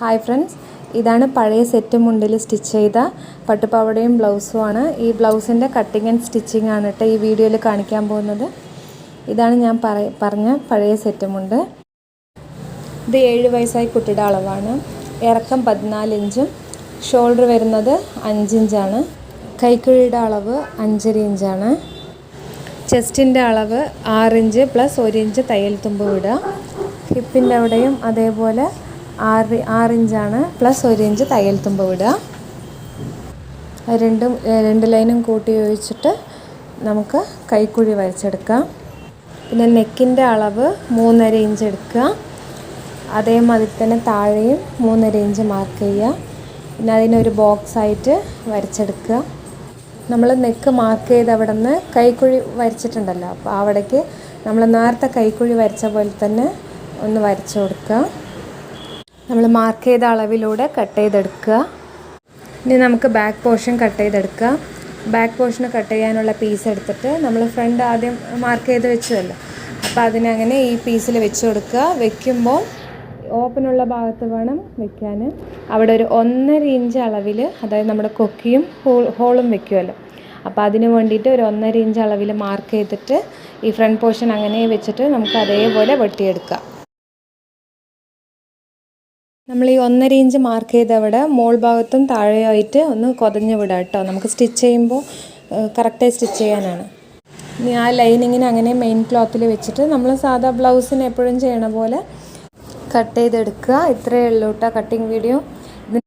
Hi friends ഇതാണ് പഴയ set മുണ്ടിൽ stitch ചെയ്ത പട്ടുപാവടയും ബ്ലൗസുമാണ് ഈ ബ്ലൗസിന്റെ കട്ടിങ് ആൻഡ് സ്റ്റിച്ചിങ് ആണ് കേട്ടോ ഈ വീഡിയോയിൽ കാണിക്കാൻ പോകുന്നത്. ഇതാണ് ഞാൻ പറ പറഞ്ഞ പഴയ സെറ്റ് മുണ്ട്. ഇത് ഏഴ് വയസ്സായി കുട്ടിയുടെ അളവാണ്. ഇറക്കം പതിനാല് ഇഞ്ചും ഷോൾഡർ വരുന്നത് അഞ്ചിഞ്ചാണ് കൈക്കുഴിയുടെ അളവ് അഞ്ചര ഇഞ്ചാണ്. ചെസ്റ്റിന്റെ അളവ് ആറിഞ്ച് പ്ലസ് ഒരു ഇഞ്ച് തയ്യൽ തുമ്പ് വിടുക. ഹിപ്പിന്റെ അവിടെയും അതേപോലെ ആറ് ആറിഞ്ചാണ്. പ്ലസ് ഒരു ഇഞ്ച് തയ്യൽ തുമ്പ് വിടുക. രണ്ടും രണ്ട് ലൈനും കൂട്ടി യോജിച്ചിട്ട് നമുക്ക് കൈക്കുഴി വരച്ചെടുക്കാം. പിന്നെ നെക്കിന്റെ അളവ് മൂന്നര ഇഞ്ച് എടുക്കുക. അതേമാതിരി തന്നെ താഴെയും മൂന്നര ഇഞ്ച് മാർക്ക് ചെയ്യുക. പിന്നെ അതിനൊരു ബോക്സായിട്ട് വരച്ചെടുക്കുക. നമ്മൾ നെക്ക് മാർക്ക് ചെയ്ത് അവിടെ നിന്ന് കൈക്കുഴി വരച്ചിട്ടുണ്ടല്ലോ. അപ്പോൾ അവിടേക്ക് നമ്മൾ നേരത്തെ കൈക്കുഴി വരച്ച പോലെ തന്നെ ഒന്ന് വരച്ചു കൊടുക്കുക. നമ്മൾ മാർക്ക് ചെയ്ത അളവിലൂടെ കട്ട് ചെയ്തെടുക്കുക. ഇനി നമുക്ക് ബാക്ക് പോർഷൻ കട്ട് ചെയ്തെടുക്കുക. ബാക്ക് പോർഷൻ കട്ട് ചെയ്യാനുള്ള പീസ് എടുത്തിട്ട് നമ്മൾ ഫ്രണ്ട് ആദ്യം മാർക്ക് ചെയ്ത് വെച്ചതല്ലോ? അപ്പോൾ അതിനങ്ങനെ ഈ പീസിൽ വെച്ച് കൊടുക്കുക. വെക്കുമ്പോൾ ഓപ്പണുള്ള ഭാഗത്ത് വേണം വെക്കാൻ. അവിടെ ഒരു ഒന്നര ഇഞ്ച് അളവിൽ അതായത് നമ്മുടെ കൊക്കിയും ഹോളും വെക്കുമല്ലോ അപ്പോൾ അതിന് വേണ്ടിയിട്ട് ഒരു ഒന്നര ഇഞ്ച് അളവിൽ മാർക്ക് ചെയ്തിട്ട് ഈ ഫ്രണ്ട് പോർഷൻ അങ്ങനെ വെച്ചിട്ട് നമുക്ക് അതേപോലെ വെട്ടിയെടുക്കാം നമ്മൾ ഈ ഒന്നര ഇഞ്ച് മാർക്ക് ചെയ്ത അവിടെ മോൾ ഭാഗത്തും താഴെയായിട്ട് ഒന്ന് കൊതഞ്ഞ് വിടാം കേട്ടോ നമുക്ക് സ്റ്റിച്ച് ചെയ്യുമ്പോൾ കറക്റ്റായി സ്റ്റിച്ച് ചെയ്യാനാണ്. ഇനി ആ ലൈനിങ്ങിനെ അങ്ങനെ മെയിൻ ക്ലോത്തിൽ വെച്ചിട്ട് നമ്മൾ സാധാ ബ്ലൗസിന് എപ്പോഴും ചെയ്യണ പോലെ കട്ട് ചെയ്തെടുക്കുക. ഇത്രയേ ഉള്ളൂ കേട്ടോ കട്ടിങ് വീഡിയോ